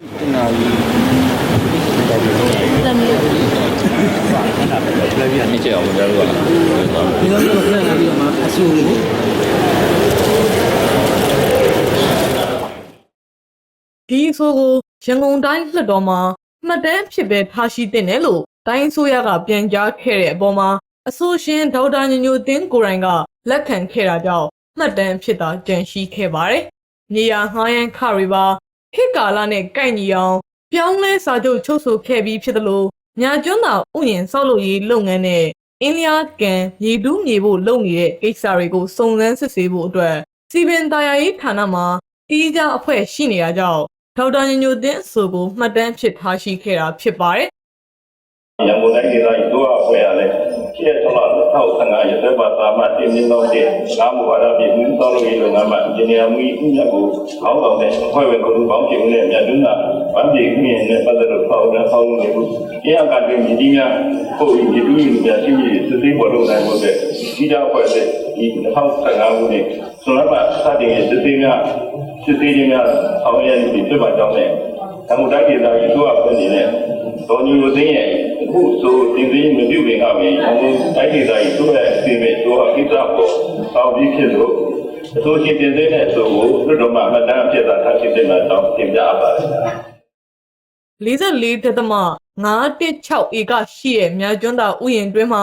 တင်နာကြီးတော်ပြီလို့တမီးလည်းပြနေကြအောင်ကြတော့ဒီလိုမျိုးပြန်လာပြီးတော့မှအဆူကိုဒီအဆိုကိုရန်ကုန်တိုင်းလွှတ်တော်မှာမှတ်တမ်းဖြစ်ပဲထားရှိတဲ့နယ်လို့တိုင်းအစိုးရကပြန်ကြားခဲ့တဲ့အပေါ်မှာအဆိုရှင်ဒေါက်တာညညိုသိန်းကိုရိုင်ကလက်ခံခဲ့တာကြောင့်မှတ်တမ်းဖြစ်တာကြန့်ရှိခဲ့ပါတယ်။နေရာငှားရမ်းခရီပါ ခေတ်ကာလနဲ့ကိုက်ညီအောင်ပြောင်းလဲစာချုပ်ချုပ်ဆိုခဲ့ပြီးဖြစ်သလိုညာကျွန်းသာဥယျာဉ်ဆောက်လုပ်ရေးလုပ်ငန်းနဲ့အင်းလျားကန်ရေတူးမြေဖို့လုပ်နေတဲ့ကိစ္စတွေကိုစုံစမ်းစစ်ဆေးဖို့အတွက်စီပင်တာယာရေးဌာနမှာတီးခြားအဖွဲ့ရှိနေတာကြောင့်ဒေါက်တာညညိုသိန်းအဆိုကိုမှတ်တမ်းဖြစ်ထားရှိခဲ့တာဖြစ်ပါတယ် ရန်ကုန်တိုင်းဒေသကြီးတို့အဖွဲ့ရလဲရှေ့ဆောလာ2015ရက်သက်ပါသာမတင်မြင့်တော့တဲ့ငါးမူဝါဒပြည်မှုသောလုပ်ရေးလုပ်ငန်းမှာအင်ဂျင်နီယာမှုဥညက်ကိုအောင်းတော်တဲ့အဖွဲ့ဝင်ကိုပေါင်းပြုံးနဲ့မြတ်တွန်းတာဗန်းပြည်ဥယျာဉ်နဲ့ပတ်သက်လို့ပေါ့တဲ့ဆောက်လုပ်နေမှုအင်းအကတွင်မြည်ကြီးများပို့ဒီတူးယူပြရှိပြီးစစ်သေးပေါ်လုပ်နိုင်ဖို့တဲ့ဒီတော့အဖွဲ့တဲ့ဒီ2015ခုနှစ်ဆိုတော့စတင်ရဲ့စစ်သေးများစစ်သေးခြင်းများအောင်ရည်ပြီးပြပါကြောင်းနဲ့အမှုတိုင်းဒေသကြီးတို့အဖွဲ့အနေနဲ့ ဒေါ်ညိုသိန်းရဲ့အခုဆိုဒီသိန်းမပြုတ်ခင်ကပဲအမှုတိုင်းဒေသကြီးတို့ရဲ့အစီအမံတို့အကိစ္စပေါ်ဆောင်ပြီးဖြစ်လို့အဆိုရှင်တင်သေးတဲ့အဆိုကိုလွှတ်တော်မှာမှတ်တမ်းအဖြစ်သာထားရှိတဲ့မှာတောင်းတင်ပြအပ်ပါတယ်။44တက်သမ916ဧကရှိတဲ့မြကျွန်းသာဥယျာဉ်တွင်းမှာ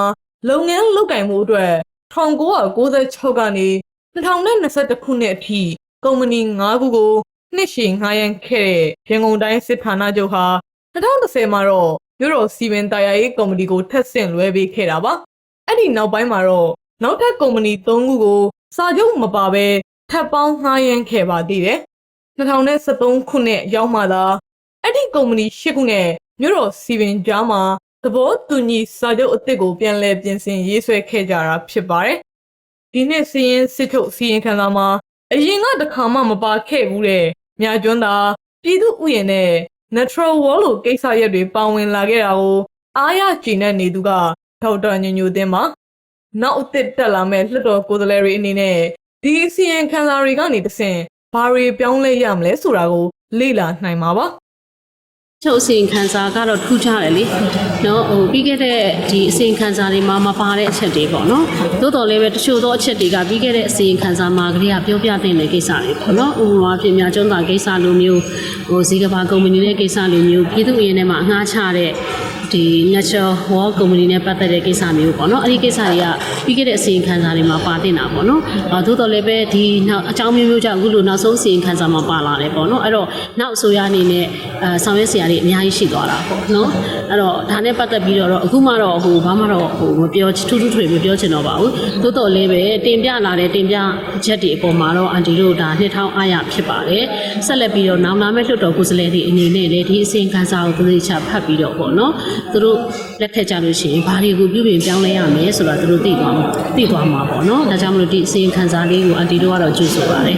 လုပ်ငန်းလုပ်ကင်မှုအတွက်1996ကနေ2021ခုနှစ်အထိကုမ္ပဏီ9ခုကိုနှစ်ရှည်ငှားရမ်းခဲ့တဲ့ရန်ကုန်တိုင်းစစ်ဌာနချုပ်ဟာ 2010မှာတော့မြို့တော်စီမင်တာယာရေးကုမ္ပဏီကိုထပ်ဆင့်လွှဲပေးခဲ့တာပါအဲ့ဒီနောက်ပိုင်းမှာတော့နောက်ထပ်ကုမ္ပဏီ3ခုကိုစာချုပ်မပါဘဲထပ်ပေါင်းငှားရမ်းခဲ့ပါသေးတယ်2013ခုနှစ်ရောက်မှသာအဲ့ဒီကုမ္ပဏီ၈ခုနဲ့မြို့တော်စီပင်ကြားမှာသဘောတူညီစာချုပ်အသစ်ကိုပြန်လည်ပြင်ဆင်ရေးဆွဲခဲ့ကြတာဖြစ်ပါတယ်။ဒီနှစ်စီရင်စစ်ထုတ်စီရင်ခံစာမှာအရင်ကတစ်ခါမှမပါခဲ့ဘူးတဲ့မြကျွန်းသာပြည်သူဥယျာဉ်နဲ့ natural wall လိုကိစ္စရပ်တွေပါဝင်လာခဲ့တာကိုအားရကျဉ်တဲ့နေသူကဒေါက်တာညညိုသိန်းပါနောက်အသစ်တက်လာမဲ့လွှတ်တော်ကိုယ်စားလှယ်တွေအနေနဲ့ဒီစီရင်ခံစာတွေကနေတဆင့်ဘာတွေပြောင်းလဲရမလဲဆိုတာကိုလေ့လာနိုင်မှာပါ ချုပ်အစီရင်ခံစာကတော့ထူးခြားတယ်လေနော်ဟိုပြီးခဲ့တဲ့ဒီအစီရင်ခံစာတွေမှာမပါတဲ့အချက်တွေပေါ့နော်သို့တော်လည်းပဲတချို့သောအချက်တွေကပြီးခဲ့တဲ့အစီရင်ခံစာမှာကလေးကပြောပြတဲ့ကိစ္စတွေပေါ့နော်ဥပမာပြင်များကျွန်းသာကိစ္စလိုမျိုးဟိုဇီကဘာကုမ္ပဏီရဲ့ကိစ္စလိုမျိုးပြည်သူ့အရင်ထဲမှာအငှားချတဲ့ ဒီ natural wall ကုမ္ပဏီနဲ့ပတ်သက်တဲ့ကိစ္စမျိုးပေါ့နော်အဲ့ဒီကိစ္စတွေကပြီးခဲ့တဲ့အစီရင်ခံစာတွေမှာပါတင်တာပေါ့နော်အဲသို့တော်လည်းပဲဒီနောက်အကြောင်းမျိုးမျိုးကြောင့်အခုလိုနောက်ဆုံးအစီရင်ခံစာမှာပါလာတယ်ပေါ့နော်အဲ့တော့နောက်အစိုးရအနေနဲ့အဲဆောင်ရွက်စရာတွေအများကြီးရှိသွားတာပေါ့နော်အဲ့တော့ဒါနဲ့ပတ်သက်ပြီးတော့အခုမှတော့ဟိုဘာမှတော့ဟိုမပြောထူးထူးထွေမပြောချင်တော့ပါဘူးသို့တော်လည်းပဲတင်ပြလာတဲ့တင်ပြချက်တွေအပေါ်မှာတော့အန်တီတို့ဒါနှစ်ထောင်အားရဖြစ်ပါတယ်ဆက်လက်ပြီးတော့နောက်လာမယ့်လွှတ်တော်ကိုယ်စားလှယ်တွေအနေနဲ့လည်းဒီအစီရင်ခံစာကိုသေချာဖတ်ပြီးတော့ပေါ့နော်သူတို့လက်ထက်ကြလို့ရှိရင်ဘာတွေကိုပြုပြင်ပြောင်းလဲရမယ်ဆိုတာသူတို့သိသွားမှာသိသွားမှာပေါ့နော်ဒါကြောင့်မလို့ဒီအစီရင်ခံစာလေးကိုအန်တီတို့ကတော့ကြိုဆိုပါတယ်